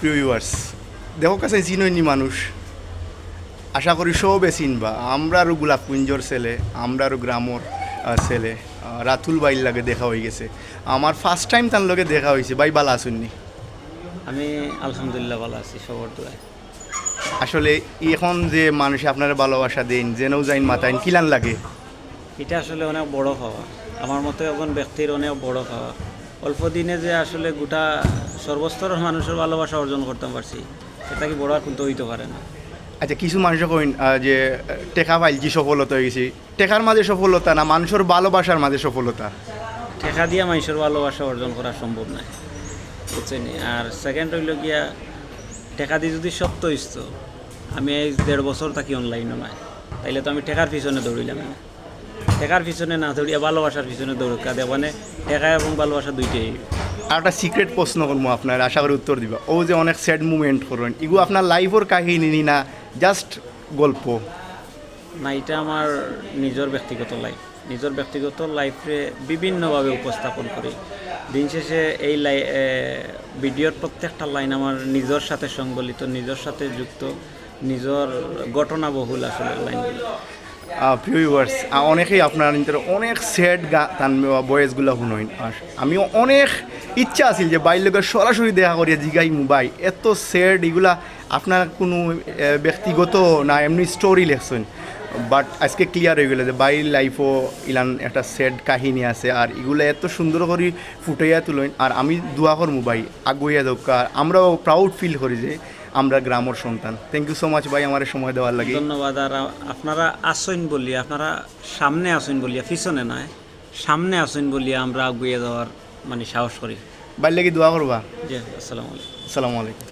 প্রিয় ভিউয়ার্স দেখো কাছে চিনইনি মানুষ। আশা করি সবে চিনবা। আমরা আরও গোলাপকুঞ্জর ছেলে আমরা আরও গ্রামর ছেলে রাতুল বাইর লাগে দেখা হয়ে গেছে। আমার ফার্স্ট টাইম তার লগে দেখা হয়েছে। বাই বালা আসুননি আমি আলহামদুলিল্লাহ ভালো আছি সবর দোয়ায়। আসলে এখন যে মানুষ আপনারা ভালোবাসা দেন যেনও যাইন মাতাইন কিলান লাগে? এটা আসলে অনেক বড় খাওয়া আমার মতে একজন ব্যক্তির অনেক বড় খাওয়া অল্প দিনে যে আসলে গোটা সর্বস্তরের মানুষের ভালোবাসা অর্জন করতে পারছি। এটা কি বড় আর কিন্তু হইতে পারে না। আচ্ছা কিছু মানুষ কইন যে টেকা পাইলছি সফলতা হয়ে গেছি। টেকার মাঝে সফলতা না মানুষের ভালোবাসার মাঝে সফলতা? ঠেকা দিয়া মানুষের ভালোবাসা অর্জন করা সম্ভব নয় বুঝছেন আর সেকেন্ড হইল গিয়া টেকা দিয়ে যদি সত্য ইস্ত আমি এই দেড় বছর থাকি অনলাইনও নাই তাইলে তো আমি টেকার পিছনে দৌড়িলাম না টেকার পিছনে না দৌড়িয়া ভালোবাসার পিছনে দৌড়কা দেওয়া মানে টেকা এবং ভালোবাসা দুইটাই। আর একটা সিক্রেট প্রশ্ন করব আপনার আশা করি উত্তর দিবা। ও যে অনেক স্যাড মুভমেন্ট করেন এগুলো আপনার লাইফের কাহিনী নি জাস্ট গল্প? না এটা আমার নিজের ব্যক্তিগত লাইফ নিজের ব্যক্তিগত লাইফে বিভিন্নভাবে উপস্থাপন করি। দিন শেষে এই লাই ভিডিওর প্রত্যেকটা লাইন আমার নিজের সাথে সংবলিত নিজের সাথে যুক্ত নিজের ঘটনাবহুল আসলে লাইনগুলো ভিউয়ার্স অনেকেই আপনার অনেক স্যাড গা তান বয়েসগুলো শুনইন। আর আমিও অনেক ইচ্ছা আছিল যে বাইর লোকের সরাসরি দেখা করিয়া জিগাই মোবাইল। এত স্যাড এগুলা আপনার কোনো ব্যক্তিগত না, এমনি স্টোরি লেখছেন। বাট আজকে ক্লিয়ার হয়ে গেল যে বাইর লাইফও ইলান একটা স্যাড কাহিনী আছে। আর এগুলো এত সুন্দর করে ফুটাইয়া তুলেন। আর আমি দোয়া করব ভাই আগুইয়া দোকা আর আমরাও প্রাউড ফিল করি যে আমরা গ্রামের সন্তান। থ্যাংক ইউ সো মাচ ভাই আমার সময় দেওয়ার লাগে। ধন্যবাদ। আর আপনারা আসইন বলিয়া, আপনারা সামনে আসইন বলিয়া, পিছনে নয়, সামনে আসইন বলিয়া আমরা আগুয়ে দেওয়ার মানে সাহস করি। বাইর লাগি দোয়া করবা? জি আসসালামু আলাইকুম। আসসালামু আলাইকুম।